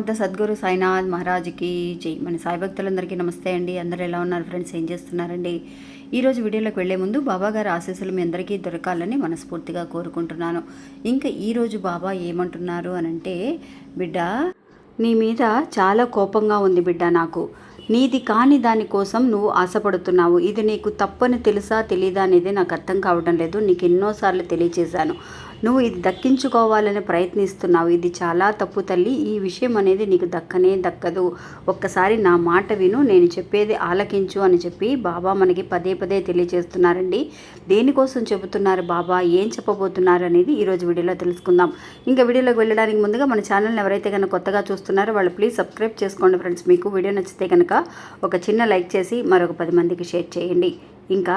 సమర్థ సద్గురు సాయినాథ్ మహారాజ్కి జై. మన సాయి భక్తులందరికీ నమస్తే అండి. అందరూ ఎలా ఉన్నారు ఫ్రెండ్స్? ఏం చేస్తున్నారండి? ఈరోజు వీడియోలోకి వెళ్ళే ముందు బాబా గారి ఆశీస్సులు మీ అందరికీ దొరకాలని మనస్ఫూర్తిగా కోరుకుంటున్నాను. ఇంకా ఈరోజు బాబా ఏమంటున్నారు అనంటే బిడ్డ నీ మీద చాలా కోపంగా ఉంది బిడ్డ నాకు. నీది కాని దానికోసం నువ్వు ఆశపడుతున్నావు. ఇది నీకు తప్పని తెలుసా తెలీదా అనేది నాకు అర్థం కావడం లేదు. నీకు ఎన్నోసార్లు తెలియచేశాను. నువ్వు ఇది దక్కించుకోవాలని ప్రయత్నిస్తున్నావు. ఇది చాలా తప్పు తల్లి. ఈ విషయం అనేది నీకు దక్కనే దక్కదు. ఒక్కసారి నా మాట విను. నేను చెప్పేది ఆలకించు అని చెప్పి బాబా మనకి పదే పదే తెలియజేస్తున్నారండి. దేనికోసం చెబుతున్నారు బాబా? ఏం చెప్పబోతున్నారు అనేది ఈరోజు వీడియోలో తెలుసుకుందాం. ఇంకా వీడియోలోకి వెళ్ళడానికి ముందుగా మన ఛానల్ని ఎవరైతే కనుక కొత్తగా చూస్తున్నారో వాళ్ళు ప్లీజ్ సబ్స్క్రైబ్ చేసుకోండి ఫ్రెండ్స్. మీకు వీడియో నచ్చితే కనుక ఒక చిన్న లైక్ చేసి మరొక పది మందికి షేర్ చేయండి. ఇంకా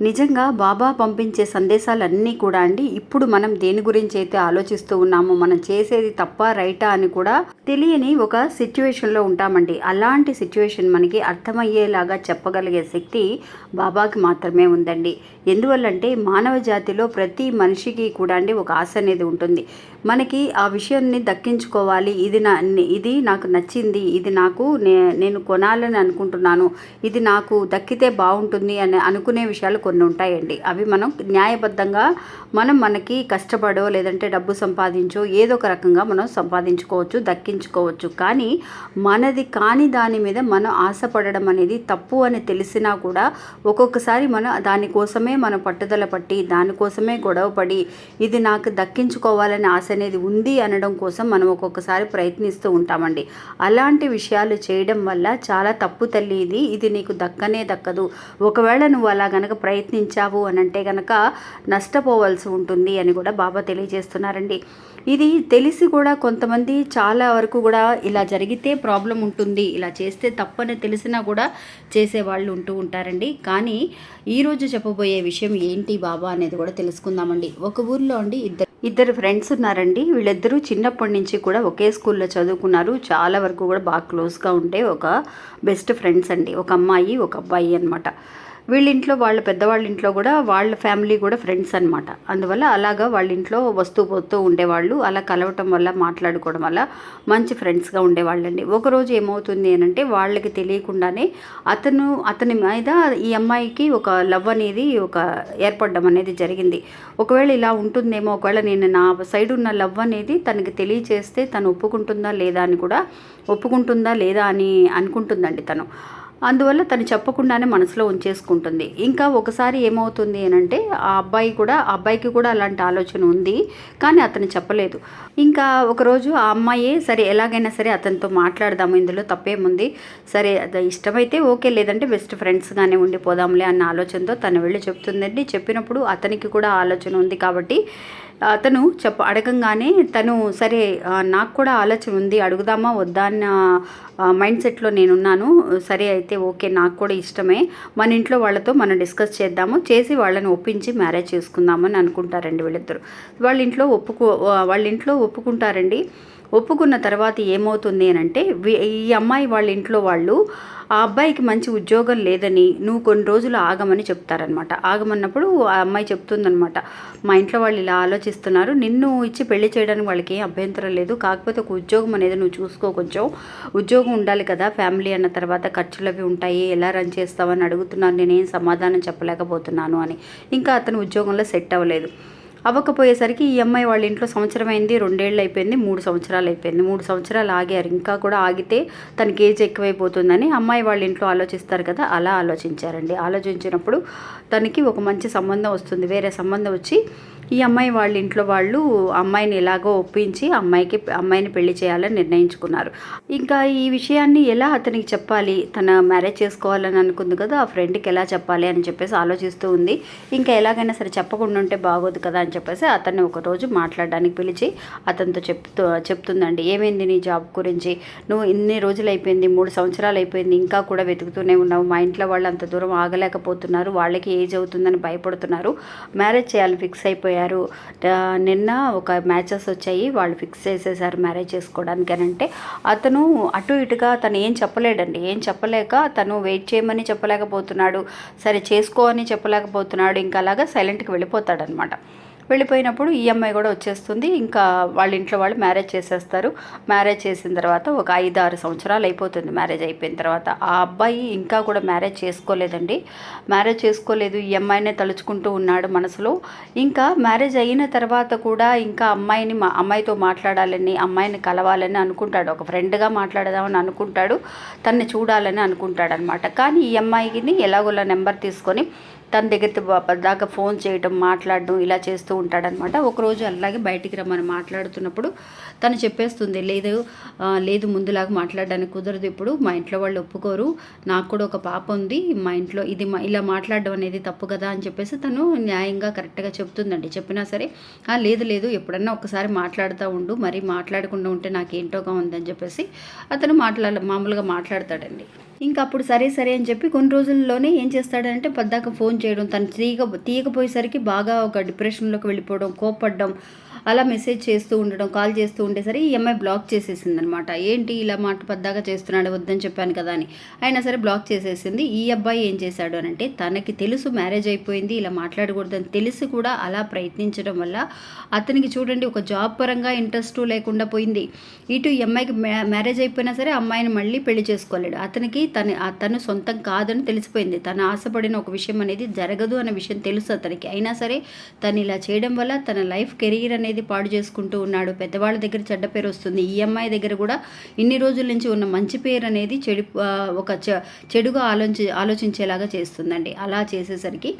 నిజంగా బాబా పంపించే సందేశాలన్నీ కూడా అండి ఇప్పుడు మనం దేని గురించి అయితే ఆలోచిస్తూ ఉన్నామో మనం చేసేది తప్ప రైటా అని కూడా తెలియని ఒక సిచ్యువేషన్లో ఉంటామండి. అలాంటి సిచ్యువేషన్ మనకి అర్థమయ్యేలాగా చెప్పగలిగే శక్తి బాబాకి మాత్రమే ఉందండి. ఎందువల్లంటే మానవ జాతిలో ప్రతి మనిషికి కూడా అండి ఒక ఆశ అనేది ఉంటుంది. మనకి ఆ విషయాన్ని దక్కించుకోవాలి. ఇది నా ఇది నాకు నచ్చింది. ఇది నాకు నే నేను కొనాలని అనుకుంటున్నాను. ఇది నాకు దక్కితే బాగుంటుంది అని అనుకునే విషయాలు కొన్ని ఉంటాయండి. అవి మనం న్యాయబద్ధంగా మనం మనకి కష్టపడో లేదంటే డబ్బు సంపాదించో ఏదో ఒక రకంగా మనం సంపాదించుకోవచ్చు దక్కించుకోవచ్చు. కానీ మనది కాని దాని మీద మనం ఆశపడడం అనేది తప్పు అని తెలిసినా కూడా ఒక్కొక్కసారి మనం దానికోసమే మనం పట్టుదల పట్టి దానికోసమే గొడవపడి ఇది నాకు దక్కించుకోవాలని ఆశ అనేది ఉంది అనడం కోసం మనం ఒక్కొక్కసారి ప్రయత్నిస్తూ ఉంటామండి. అలాంటి విషయాలు చేయడం వల్ల చాలా తప్పు తల్లి ఇది. ఇది నీకు దక్కనే దక్కదు. ఒకవేళ నువ్వు అలా గనక ప్రయత్నించావు అని అంటే గనక నష్టపోవాల్సి ఉంటుంది అని కూడా బాబా తెలియజేస్తున్నారండి. ఇది తెలిసి కూడా కొంతమంది చాలా వరకు కూడా ఇలా జరిగితే ప్రాబ్లం ఉంటుంది ఇలా చేస్తే తప్పని తెలిసినా కూడా చేసేవాళ్ళు ఉంటూ ఉంటారండి. కానీ ఈరోజు చెప్పబోయే విషయం ఏంటి బాబా అనేది కూడా తెలుసుకుందామండి. ఒక ఊర్లో అండి ఇద్దరు ఇద్దరు ఫ్రెండ్స్ ఉన్నారండి. వీళ్ళిద్దరూ చిన్నప్పటి నుంచి కూడా ఒకే స్కూల్లో చదువుకున్నారు. చాలా వరకు కూడా బాగా క్లోజ్గా ఉండే ఒక బెస్ట్ ఫ్రెండ్స్ అండి. ఒక అమ్మాయి ఒక అబ్బాయి అనమాట వీళ్ళ ఇంట్లో వాళ్ళ పెద్దవాళ్ళ ఇంట్లో కూడా వాళ్ళ ఫ్యామిలీ కూడా ఫ్రెండ్స్ అనమాట అందువల్ల అలాగా వాళ్ళ ఇంట్లో వస్తూ పోతూ ఉండేవాళ్ళు అలా కలవటం వల్ల మాట్లాడుకోవడం వల్ల మంచి ఫ్రెండ్స్గా ఉండేవాళ్ళండి. ఒకరోజు ఏమవుతుంది అని అంటే వాళ్ళకి తెలియకుండానే అతను అతని మీద ఈ అమ్మాయికి ఒక లవ్ అనేది ఒక ఏర్పడడం అనేది జరిగింది. ఒకవేళ ఇలా ఉంటుందేమో ఒకవేళ నేను నా సైడ్ ఉన్న లవ్ అనేది తనకి తెలియచేస్తే తను ఒప్పుకుంటుందా లేదా అని కూడా ఒప్పుకుంటుందా లేదా అని అనుకుంటుందండి తను. అందువల్ల తను చెప్పకుండానే మనసులో ఉంచేసుకుంటుంది. ఇంకా ఒకసారి ఏమవుతుంది అని అంటే ఆ అబ్బాయి కూడా ఆ అబ్బాయికి కూడా అలాంటి ఆలోచన ఉంది కానీ అతను చెప్పలేదు. ఇంకా ఒకరోజు ఆ అమ్మాయి సరే ఎలాగైనా సరే అతనితో మాట్లాడదాము ఇందులో తప్పేముంది? సరే అది ఇష్టమైతే ఓకే లేదంటే బెస్ట్ ఫ్రెండ్స్గానే ఉండిపోదాంలే అన్న ఆలోచనతో తను వెళ్ళి చెప్తుందండి. చెప్పినప్పుడు అతనికి కూడా ఆలోచన ఉంది కాబట్టి అతను చెప్ప అడగంగానే తను సరే నాకు కూడా ఆలోచన ఉంది అడుగుదామా వద్దా అన్న మైండ్ సెట్లో నేనున్నాను సరే అయితే ఓకే నాకు కూడా ఇష్టమే మన ఇంట్లో వాళ్ళతో మనం డిస్కస్ చేద్దాము చేసి వాళ్ళని ఒప్పించి మ్యారేజ్ చేసుకుందామని అనుకుంటారండి వీళ్ళిద్దరు. వాళ్ళ ఇంట్లో ఒప్పుకో వాళ్ళ ఇంట్లో ఒప్పుకుంటారండి. ఒప్పుకున్న తర్వాత ఏమవుతుంది అని అంటే ఈ అమ్మాయి వాళ్ళ ఇంట్లో వాళ్ళు ఆ అబ్బాయికి మంచి ఉద్యోగం లేదని నువ్వు కొన్ని రోజులు ఆగమని చెప్తారనమాట ఆగమన్నప్పుడు ఆ అమ్మాయి చెప్తుందనమాట మా ఇంట్లో వాళ్ళు ఇలా ఆలోచిస్తున్నారు. నిన్ను ఇచ్చి పెళ్ళి చేయడానికి వాళ్ళకి ఏం అభ్యంతరం లేదు. కాకపోతే ఒక ఉద్యోగం అనేది నువ్వు చూసుకో కొంచెం. ఉద్యోగం ఉండాలి కదా ఫ్యామిలీ అన్న తర్వాత ఖర్చులు అవి ఉంటాయి. ఎలా రన్ చేస్తావని అడుగుతున్నారు నేనేం సమాధానం చెప్పలేకపోతున్నాను అని. ఇంకా అతను ఉద్యోగంలో సెట్ అవ్వలేదు. అవ్వకపోయేసరికి ఈ అమ్మాయి వాళ్ళ ఇంట్లో సంవత్సరం అయింది రెండేళ్ళు అయిపోయింది మూడు సంవత్సరాలు అయిపోయింది. మూడు సంవత్సరాలు ఆగారు. ఇంకా కూడా ఆగితే తనకి ఏజ్ ఎక్కువైపోతుందని అమ్మాయి వాళ్ళ ఇంట్లో ఆలోచిస్తారు కదా అలా ఆలోచించారండి. ఆలోచించినప్పుడు తనకి ఒక మంచి సంబంధం వస్తుంది. వేరే సంబంధం వచ్చి ఈ అమ్మాయి వాళ్ళ ఇంట్లో వాళ్ళు అమ్మాయిని ఎలాగో ఒప్పించి అమ్మాయికి అమ్మాయిని పెళ్ళి చేయాలని నిర్ణయించుకున్నారు. ఇంకా ఈ విషయాన్ని ఎలా అతనికి చెప్పాలి? తన మ్యారేజ్ చేసుకోవాలని అనుకుంది కదా ఆ ఫ్రెండ్కి ఎలా చెప్పాలి అని చెప్పేసి ఆలోచిస్తూ ఉంది. ఇంకా ఎలాగైనా సరే చెప్పకుండా ఉంటే బాగోదు కదా అని చెప్పేసి అతన్ని ఒకరోజు మాట్లాడడానికి పిలిచి అతనితో చెప్తూ చెప్తుందండి. ఏమైంది నీ జాబ్ గురించి? నువ్వు ఇన్ని రోజులు అయిపోయింది మూడు సంవత్సరాలు అయిపోయింది ఇంకా కూడా వెతుకుతూనే ఉన్నావు. మా ఇంట్లో వాళ్ళు అంత దూరం ఆగలేకపోతున్నారు వాళ్ళకి ఏజ్ అవుతుందని భయపడుతున్నారు. మ్యారేజ్ చేయాలి ఫిక్స్ అయిపోయారు. ఆ, నిన్న ఒక మ్యాచెస్ వచ్చాయి. వాళ్ళు ఫిక్స్ చేసేసారు మ్యారేజ్ చేసుకోవడానికి అని అంటే అతను అటు ఇటుగా తను ఏం చెప్పలేడండి. ఏం చెప్పలేక తను వెయిట్ చేయమని చెప్పలేకపోతున్నాడు. సరే చేసుకో అని చెప్పలేకపోతున్నాడు. ఇంకా అలాగా సైలెంట్కి వెళ్ళిపోతాడనమాట. వెళ్ళిపోయినప్పుడు ఈ అమ్మాయి కూడా వచ్చేస్తుంది. ఇంకా వాళ్ళ ఇంట్లో వాళ్ళు మ్యారేజ్ చేసేస్తారు. మ్యారేజ్ చేసిన తర్వాత ఒక ఐదు ఆరు సంవత్సరాలు అయిపోతుంది మ్యారేజ్ అయిపోయిన తర్వాత. ఆ అబ్బాయి ఇంకా కూడా మ్యారేజ్ చేసుకోలేదండి. మ్యారేజ్ చేసుకోలేదు. ఈ అమ్మాయినే తలుచుకుంటూ ఉన్నాడు మనసులో. ఇంకా మ్యారేజ్ అయిన తర్వాత కూడా ఇంకా అమ్మాయిని మా అమ్మాయితో మాట్లాడాలని అమ్మాయిని కలవాలని అనుకుంటాడు. ఒక ఫ్రెండ్గా మాట్లాడదామని అనుకుంటాడు. తన్ని చూడాలని అనుకుంటాడు అనమాట కానీ ఈ అమ్మాయిని ఎలాగోలా నెంబర్ తీసుకొని తన దగ్గర దాకా ఫోన్ చేయడం మాట్లాడడం ఇలా చేస్తూ ఉంటాడనమాట. ఒకరోజు అలాగే బయటికి రమ్మని మాట్లాడుతున్నప్పుడు తను చెప్పేస్తుంది లేదు లేదు ముందులాగా మాట్లాడడానికి కుదరదు ఇప్పుడు మా ఇంట్లో వాళ్ళు ఒప్పుకోరు నాకు కూడా ఒక పాప ఉంది మా ఇంట్లో ఇది మా ఇలా మాట్లాడడం అనేది తప్పు కదా అని చెప్పేసి తను న్యాయంగా కరెక్ట్గా చెప్తుందండి. చెప్పినా సరే లేదు లేదు ఎప్పుడన్నా ఒకసారి మాట్లాడుతూ ఉండు మరి మాట్లాడకుండా ఉంటే నాకేంటోగా ఉందని చెప్పేసి అతను మాట్లాడ మామూలుగా మాట్లాడతాడండి. ఇంకా అప్పుడు సరే సరే అని చెప్పి కొన్ని రోజుల్లోనే ఏం చేస్తాడంటే పద్దాక ఫోన్ చేయడం. తను తీయక తీయకపోయేసరికి బాగా ఒక డిప్రెషన్లోకి వెళ్ళిపోవడం కోపడడం అలా మెసేజ్ చేస్తూ ఉండడం కాల్ చేస్తూ ఉండేసరికి ఈ అమ్మాయి బ్లాక్ చేసేసింది అనమాట ఏంటి ఇలా మాట పద్దాగా చేస్తున్నాడు వద్దని చెప్పాను కదా అని. అయినా సరే బ్లాక్ చేసేసింది. ఈ అబ్బాయి ఏం చేశాడు అని అంటే తనకి తెలుసు మ్యారేజ్ అయిపోయింది ఇలా మాట్లాడకూడదని తెలిసి కూడా అలా ప్రయత్నించడం వల్ల అతనికి చూడండి ఒక జాబ్ పరంగా ఇంట్రెస్ట్ లేకుండా పోయింది. ఇటు ఈ అమ్మాయికి మ్యా- మ్యారేజ్ అయిపోయినా సరే అమ్మాయిని మళ్ళీ పెళ్ళి చేసుకోలేడు. అతనికి తన ఆ తను సొంతం కాదని తెలిసిపోయింది. తను ఆశపడిన ఒక విషయం అనేది జరగదు అనే విషయం తెలుసు అతనికి. అయినా సరే తను ఇలా చేయడం వల్ల తన లైఫ్ కెరీర్ అనేది పాడు చేసుకుంటూ ఉన్నాడు. పెద్దవాళ్ళ దగ్గర చెడ్డ పేరు వస్తుంది. ఈ అమ్మాయి దగ్గర కూడా ఇన్ని రోజుల నుంచి ఉన్న మంచి పేరు అనేది చెడు ఒక చె- చెడుగా ఆలోచి ఆలోచించేలాగా చేస్తుందండి. అలా చేసేసరికి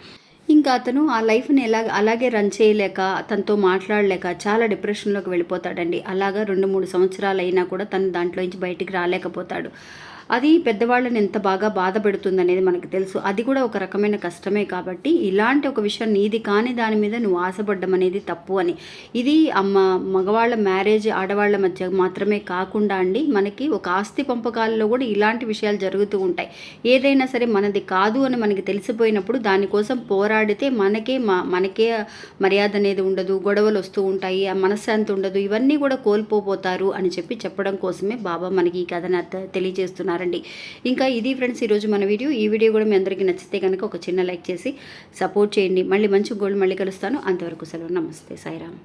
ఇంకా అతను ఆ లైఫ్ని ఎలా అలాగే రన్ చేయలేక తనతో మాట్లాడలేక చాలా డిప్రెషన్లోకి వెళ్ళిపోతాడండి. అలాగా రెండు మూడు సంవత్సరాలు అయినా కూడా తను దాంట్లో నుంచి బయటికి రాలేకపోతాడు. అది పెద్దవాళ్ళని ఎంత బాగా బాధ పెడుతుందనేది మనకు తెలుసు. అది కూడా ఒక రకమైన కష్టమే కాబట్టి ఇలాంటి ఒక విషయం నీది కాని దాని మీద నువ్వు ఆశపడ్డం అనేది తప్పు అని. ఇది అమ్మ మగవాళ్ళ మ్యారేజ్ ఆడవాళ్ళ మధ్య మాత్రమే కాకుండా అండి మనకి ఒక ఆస్తి పంపకాలలో కూడా ఇలాంటి విషయాలు జరుగుతూ ఉంటాయి. ఏదైనా సరే మనది కాదు అని మనకి తెలిసిపోయినప్పుడు దానికోసం పోరాడితే మనకే మా మనకే మర్యాద అనేది ఉండదు గొడవలు వస్తూ ఉంటాయి ఆ మనశ్శాంతి ఉండదు ఇవన్నీ కూడా కోల్పోతారు అని చెప్పి చెప్పడం కోసమే బాబా మనకి ఈ కథను తెలియజేస్తున్నారు. తెలియజేస్తున్నారండి ఇంకా ఇది ఫ్రెండ్స్ ఈరోజు మన వీడియో. ఈ వీడియో కూడా మీ అందరికీ నచ్చితే కనుక ఒక చిన్న లైక్ చేసి సపోర్ట్ చేయండి. మళ్ళీ మంచి గోల్డ్ మళ్ళీ కలుస్తాను. అంతవరకు సెలవు. నమస్తే. సాయిరామ్.